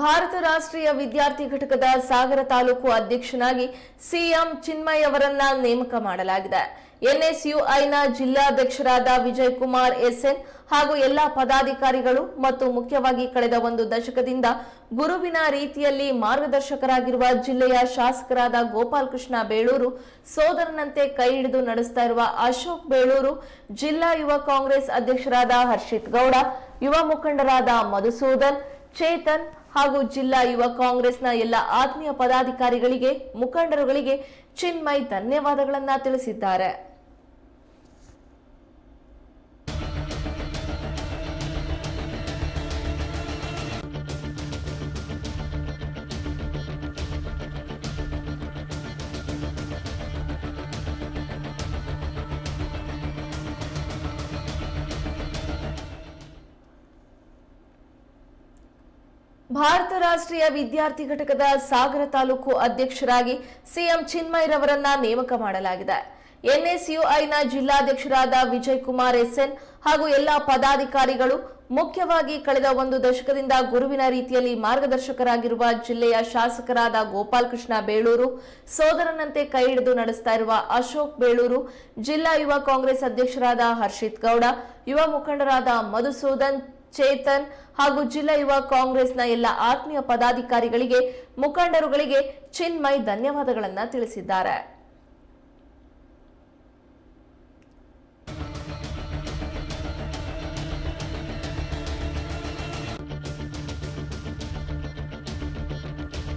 ಭಾರತ ರಾಷ್ಟ್ರೀಯ ವಿದ್ಯಾರ್ಥಿ ಘಟಕದ ಸಾಗರ ತಾಲೂಕು ಅಧ್ಯಕ್ಷನಾಗಿ ಸಿಎಂ ಚಿನ್ಮಯ್ ಅವರನ್ನ ನೇಮಕ ಮಾಡಲಾಗಿದೆ. ಎನ್ಎಸ್ಯುಐನ ಜಿಲ್ಲಾಧ್ಯಕ್ಷರಾದ ವಿಜಯ್ ಕುಮಾರ್ ಎಸ್ಎನ್ ಹಾಗೂ ಎಲ್ಲಾ ಪದಾಧಿಕಾರಿಗಳು ಮತ್ತು ಮುಖ್ಯವಾಗಿ ಕಳೆದ ಒಂದು ದಶಕದಿಂದ ಗುರುವಿನ ರೀತಿಯಲ್ಲಿ ಮಾರ್ಗದರ್ಶಕರಾಗಿರುವ ಜಿಲ್ಲೆಯ ಶಾಸಕರಾದ ಗೋಪಾಲ್ ಕೃಷ್ಣ ಬೇಳೂರು, ಸೋದರನಂತೆ ಕೈ ಹಿಡಿದು ನಡೆಸ್ತಾ ಇರುವ ಅಶೋಕ್ ಬೇಳೂರು, ಜಿಲ್ಲಾ ಯುವ ಕಾಂಗ್ರೆಸ್ ಅಧ್ಯಕ್ಷರಾದ ಹರ್ಷಿತ್ ಗೌಡ, ಯುವ ಮುಖಂಡರಾದ ಮಧುಸೂದನ್ ಚೇತನ್ ಹಾಗೂ ಜಿಲ್ಲಾ ಯುವ ಕಾಂಗ್ರೆಸ್ನ ಎಲ್ಲ ಆತ್ಮೀಯ ಪದಾಧಿಕಾರಿಗಳಿಗೆ ಮುಖಂಡರುಗಳಿಗೆ ಚಿನ್ಮಯ್ ಧನ್ಯವಾದಗಳನ್ನ ತಿಳಿಸಿದ್ದಾರೆ. ಭಾರತ ರಾಷ್ಟ್ರೀಯ ವಿದ್ಯಾರ್ಥಿ ಘಟಕದ ಸಾಗರ ತಾಲೂಕು ಅಧ್ಯಕ್ಷರಾಗಿ ಸಿಎಂ ಚಿನ್ಮಯ್ ರವರನ್ನ ನೇಮಕ ಮಾಡಲಾಗಿದೆ. ಎನ್ಎಸ್ಯುಐನ ಜಿಲ್ಲಾಧ್ಯಕ್ಷರಾದ ವಿಜಯ್ ಕುಮಾರ್ ಎಸ್ಎನ್ ಹಾಗೂ ಎಲ್ಲಾ ಪದಾಧಿಕಾರಿಗಳು ಮುಖ್ಯವಾಗಿ ಕಳೆದ ಒಂದು ದಶಕದಿಂದ ಗುರುವಿನ ರೀತಿಯಲ್ಲಿ ಮಾರ್ಗದರ್ಶಕರಾಗಿರುವ ಜಿಲ್ಲೆಯ ಶಾಸಕರಾದ ಗೋಪಾಲ್ ಕೃಷ್ಣ ಬೇಳೂರು, ಸೋದರನಂತೆ ಕೈ ಹಿಡಿದು ನಡೆಸ್ತಾ ಇರುವ ಅಶೋಕ್ ಬೇಳೂರು, ಜಿಲ್ಲಾ ಯುವ ಕಾಂಗ್ರೆಸ್ ಅಧ್ಯಕ್ಷರಾದ ಹರ್ಷಿತ್ ಗೌಡ, ಯುವ ಮುಖಂಡರಾದ ಮಧುಸೂದನ್ ಚೇತನ್ ಹಾಗೂ ಜಿಲ್ಲಾ ಯುವ ಕಾಂಗ್ರೆಸ್ನ ಎಲ್ಲ ಆತ್ಮೀಯ ಪದಾಧಿಕಾರಿಗಳಿಗೆ ಮುಖಂಡರುಗಳಿಗೆ ಚಿನ್ಮಯ್ ಧನ್ಯವಾದಗಳನ್ನು ತಿಳಿಸಿದ್ದಾರೆ.